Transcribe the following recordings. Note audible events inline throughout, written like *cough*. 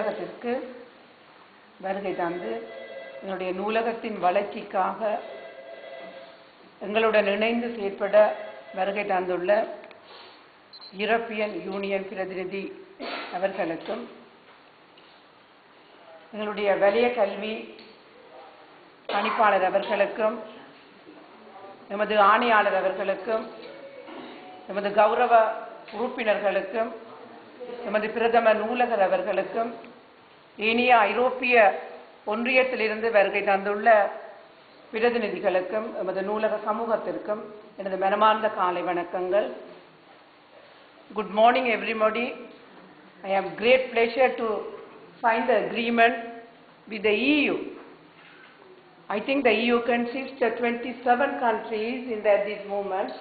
நூலகத்திற்கு வருகை தந்து எங்களுடைய நூலகத்தின் வளர்ச்சிக்காக எங்களுடன் இணைந்து செயற்பட வருகை தந்துள்ள யூரோப்பியன் யூனியன் பிரதிநிதி அவர்களுக்கும் எங்களுடைய வலிய கல்வி பணிப்பாளர் அவர்களுக்கும் எமது ஆணையாளர் அவர்களுக்கும் எமது கௌரவ உறுப்பினர்களுக்கும் எமது பிரதம நூலகர் அவர்களுக்கும் இனிய ஐரோப்பிய ஒன்றியத்திலிருந்து வருகை தந்துள்ள பிரதிநிதிகளுக்கும் எமது நூலக சமூகத்திற்கும் எனது மனமார்ந்த காலை வணக்கங்கள் good morning everybody I have great pleasure to sign the agreement with the EU. I think the EU consists of 27 countries in the, this moment,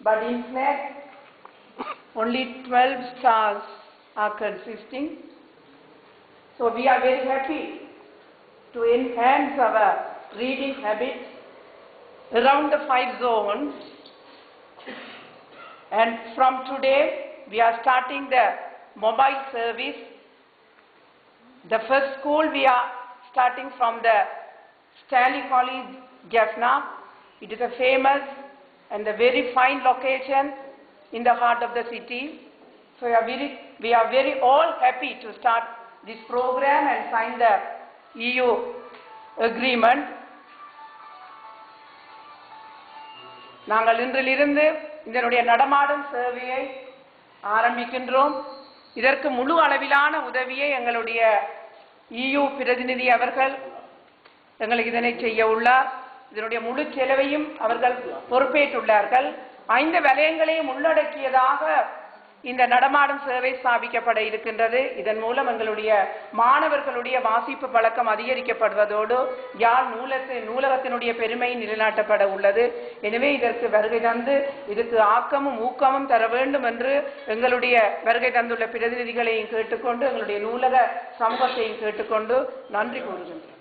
but in fact, only 12 stars are consisting. So we are very happy to enhance our reading habits around the five zones. And from today, we are starting the mobile service. The first school we are starting from the Stanley College, Jaffna. It is a famous and a very fine location in the heart of the city. So we are very, we are very all happy to start this program and sign the EU agreement. நாங்கள் இன்றிலிருந்து இதனுடைய நடமாடும் சேவையை ஆரம்பிக்கின்றோம். இதற்கு முழு அளவிலான உதவியை எங்களுடைய இயு பிரதிநிதி அவர்கள் எங்களுக்கு இதனை செய்ய உள்ளார். இதனுடைய முழு செலவையும் அவர்கள் பொறுப்பேற்றுள்ளார்கள். ஐந்து வலயங்களையும் உள்ளடக்கியதாக இந்த நடமாடும் சேவை ஸ்தாபிக்கப்பட இருக்கின்றது. இதன் மூலம் எங்களுடைய மாணவர்களுடைய வாசிப்பு பழக்கம் அதிகரிக்கப்படுவதோடு யாழ் நூலத்து நூலகத்தினுடைய பெருமை நிலைநாட்டப்பட உள்ளது. எனவே இதற்கு வருகை தந்து இதுக்கு ஆக்கமும் ஊக்கமும் தர வேண்டும் என்று எங்களுடைய வருகை தந்துள்ள பிரதிநிதிகளையும் கேட்டுக்கொண்டு எங்களுடைய நூலக சமூகத்தையும் கேட்டுக்கொண்டு நன்றி கூறுகின்றேன்.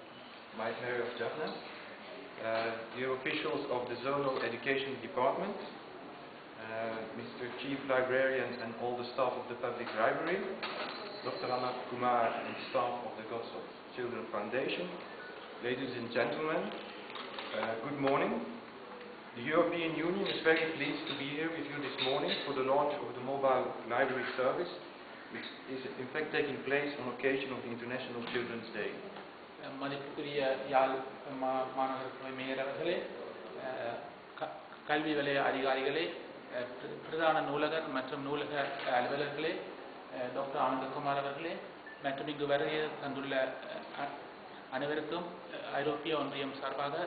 Uh, dear officials of the Zonal Education Department, Mr. Chief Librarian and all the staff of the Public Library, Dr. Anna Kumar and staff of the Gods of Children Foundation, ladies and gentlemen, uh, good morning. The European Union is very pleased to be here with you this morning for the launch of the mobile library service, which is in fact taking place on occasion of the International Children's Day. மதிப்புக்குரிய யாழ் மா- மாநகர சபை mayor அவர்களே அஹ், க- கல்வி வலய அதிகாரிகளே அஹ், பிர- பிரதான நூலகர் மற்றும் நூலக அலுவலர்களே டாக்டர் ஆனந்தகுமார் அவர்களே மற்றும் இங்கு வருகை தந்துள்ள அனைவருக்கும் ஐரோப்பிய ஒன்றியம் சார்பாக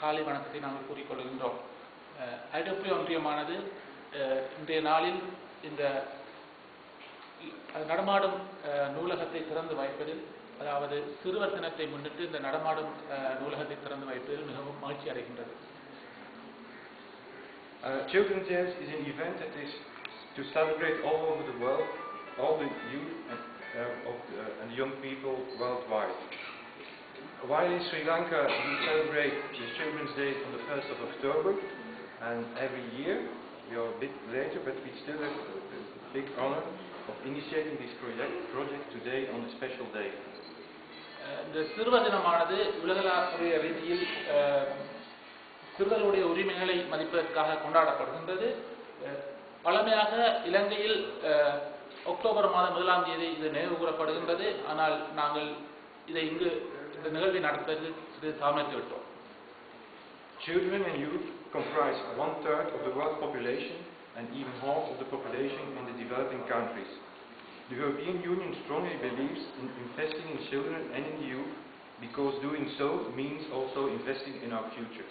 காலை வணக்கத்தை நாங்கள் கூறிக்கொள்கின்றோம் ஐரோப்பிய ஒன்றியமானது இன்றைய நாளில் இந்த நடமாடும் நூலகத்தை திறந்து வைப்பதில் அதாவது சிறுவர் தினத்தை முன்னிட்டு இந்த நடமாடும் நூலகத்தை திறந்து வைப்பதில் மிகவும் மகிழ்ச்சி அடைகின்றது. Uh, Children's Day is an event that is to celebrate all over the world, all the youth and, uh, of the, and young people worldwide. While in Sri Lanka we celebrate the Children's Day on the 1st of October, and every year, we are a bit later, but we still have the the big honor of initiating this project, project today on a special day. அஹ், இந்த சிறுவர் தினமானது உலகளாவிய ரீதியில் அஹ், சிறுவர்களுடைய உரிமைகளை மதிப்பதற்காக கொண்டாடப்படுகின்றது அஹ், பழமையாக இலங்கையில் அஹ், October மாதம் முதலாம் தேதி இது நினைவு கூறப்படுகின்றது ஆனால் நாங்கள் இதை இங்கு இந்த நிகழ்வை நடத்துவதற்கு சிறிது தாமதித்து விட்டோம் Children and youth comprise one third of the world population and even half of the population in the developing countries. The European Union strongly believes in investing in children and in youth because doing so means also investing in our future.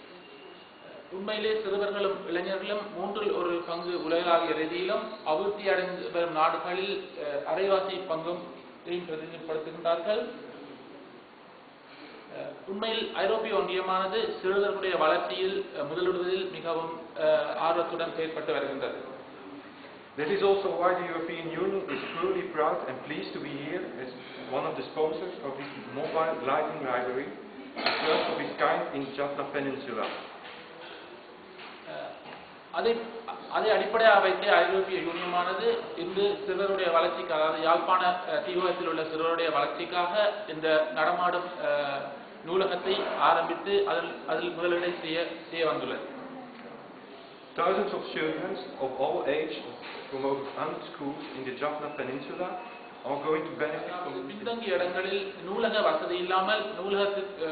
உண்மையிலே சிறுவர்களும் இளைஞர்களும் மூன்றில் ஒரு பங்கு உலகளாவிய ரீதியிலும் அபிவிருத்தி அடைந்து வரும் நாடுகளில் அரைவாசி பங்கும் பிரதிநிதிப்படுத்துகின்றார்கள் உண்மையில் ஐரோப்பிய ஒன்றியமானது சிறுவர்களுடைய வளர்ச்சியில் முதலிடுவதில் மிகவும் ஆர்வத்துடன் செயல்பட்டு வருகின்றது That is also why the European Union is truly proud and pleased to be here as one of the sponsors of this mobile lighting library, the first of its kind in Jaffna Peninsula. அதை அதை அடிப்படையாக வைத்து ஐரோப்பிய யூனியமானது இன்று சிறுவருடைய வளர்ச்சிக்கு அதாவது யாழ்ப்பாண அஹ், தீவகத்தில் உள்ள சிறுவருடைய வளர்ச்சிக்காக இந்த நடமாடும் நூலகத்தை ஆரம்பித்து அதில் அதில் முதலீடு செய்ய செய்ய வந்துள்ளது. Thousands of children of all ages from over 100 schools in the Jaffna Peninsula are going to benefit from பின்தங்கிய இடங்களில் நூலக வசதி இல்லாமல் நூலகத்துக்கு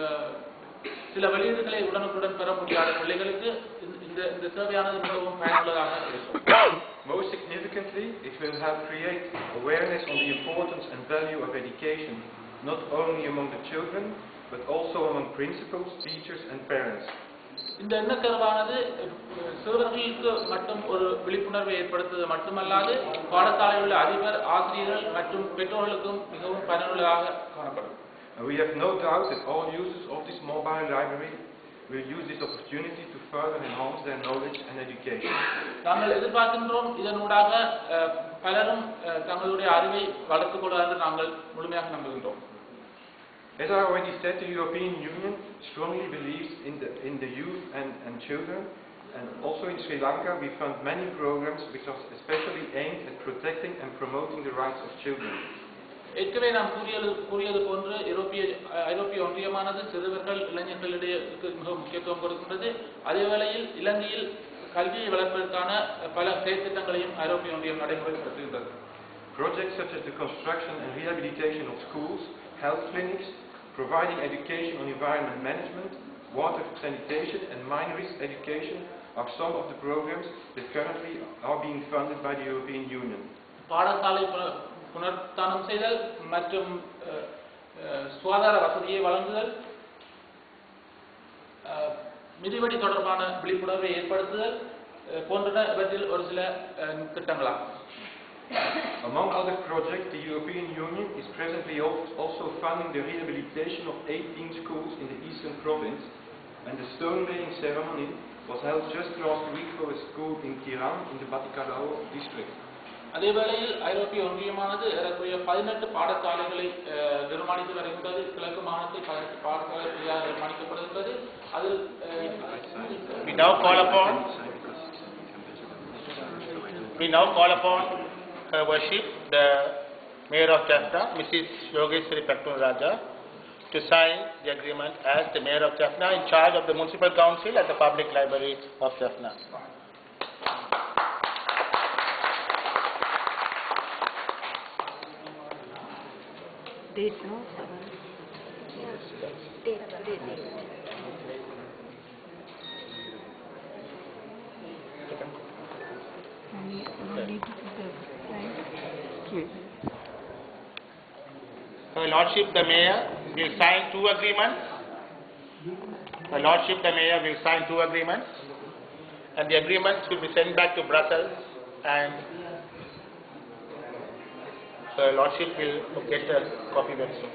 சில வெளியீடுகளை உடனுக்குடன் பெற முடியாத பிள்ளைகளுக்கு இந்த- இந்த இந்த *coughs* சேவையானது மிகவும் பயனுள்ளதாக இருக்கும் Most significantly, it will help create awareness on the importance and value of education, not only among the children, but also among principals, teachers and parents. இந்த எண்ணக்கருவானது அஹ், சிறுவர்களுக்கு மட்டும் ஒரு விழிப்புணர்வை ஏற்படுத்துவது மட்டுமல்லாது பாடசாலையில் உள்ள அதிபர் ஆசிரியர்கள் மற்றும் பெற்றோர்களுக்கும் மிகவும் பயனுள்ளதாக காணப்படும் And we have no doubt that all users of this mobile library will use this opportunity to further enhance their knowledge and education. நாங்கள் எதிர்பார்க்கின்றோம் இதனூடாக அஹ், பலரும் அஹ், தங்களுடைய அறிவை வளர்த்துக் கொள்வார்கள் என்று நாங்கள் முழுமையாக நம்புகின்றோம் As I already said, the European Union strongly believes in the, in the youth and, and children, and also in Sri Lanka we fund many programs which are especially aimed at protecting and promoting the rights of children. ஏற்கனவே நாம் கூறியது கூறியது போன்று ஐரோப்பிய அஹ், ஐரோப்பிய ஒன்றியமானது சிறுவர்கள் இளைஞர்களிடையே மிக முக்கியத்துவம் கொடுக்கின்றது அதே வேளையில் இலங்கையில் கல்வியை வளர்ப்பதற்கான அஹ், பல செயற்திட்டங்களையும் ஐரோப்பிய ஒன்றியம் நடைமுறைப்படுத்துகின்றது Projects such as the construction and rehabilitation of schools, health clinics, providing education on environment management, water sanitation and minor risk education are some of the programs that currently are being funded by the European Union. பாடசாலை புன- புனர்த்தானம் செய்தல் மற்றும் அஹ், அஹ், சுகாதார வசதியை வழங்குதல் அஹ், மிதிவடி தொடர்பான விழிப்புணர்வை ஏற்படுத்துதல் அஹ், போன்றன இவற்றில் ஒரு சில அஹ், திட்டங்களாகும் Among other projects, the European Union is presently al- also funding the rehabilitation of 18 schools in the eastern province, and the stone laying ceremony was held just last week for a school in Kiran in the Batikadao district. அதே வேளையில் ஐரோப்பிய ஒன்றியமானது ஏறக்குறைய பதினெட்டு பாடசாலைகளை அஹ், நிர்மாணித்து வருகின்றது கிழக்கு மாகாணத்தில் பதினெட்டு பாடசாலை புதிதாக நிர்மாணிக்கப்படுகின்றது அதில் அஹ், We now call upon, we now call upon Her Worship, the Mayor of Jaffna, Mrs. Yogeshwari Patun Raja, to sign the agreement as the Mayor of Jaffna in charge of the Municipal Council at the Public Library of Jaffna. Date, no? Date, date, date. Only, only need to the right. Her Lordship the Mayor will sign two agreements. Her Lordship the Mayor will sign two agreements. And the agreements will be sent back to Brussels and Her Lordship will get a copy very soon.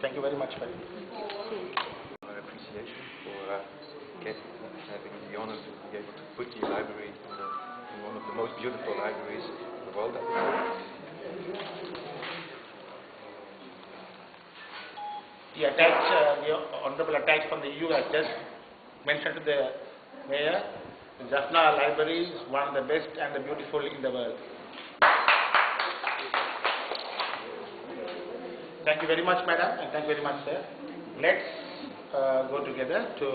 Thank you very much, Paddy. Our appreciation for uh, getting, to be able to put the library in, the, in one of the most beautiful libraries in the world the moment. Attach, uh, the honorable attach from the EU has just mentioned to the mayor, the Jaffna Library is one of the best and the beautiful in the world. Thank you very much, madam, and thank you very much, sir. Let's uh, go together to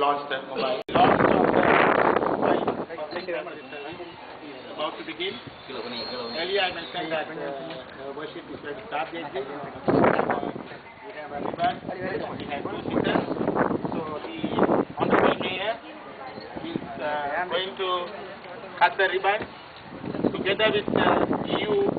launch the mobile. Launch of the mobile of the service is about to begin. Earlier I mentioned that uh, uh, worship is going to start the exit. We have a ribbon, we have two. So the honorable mayor is uh, going to cut the ribbon together with the EU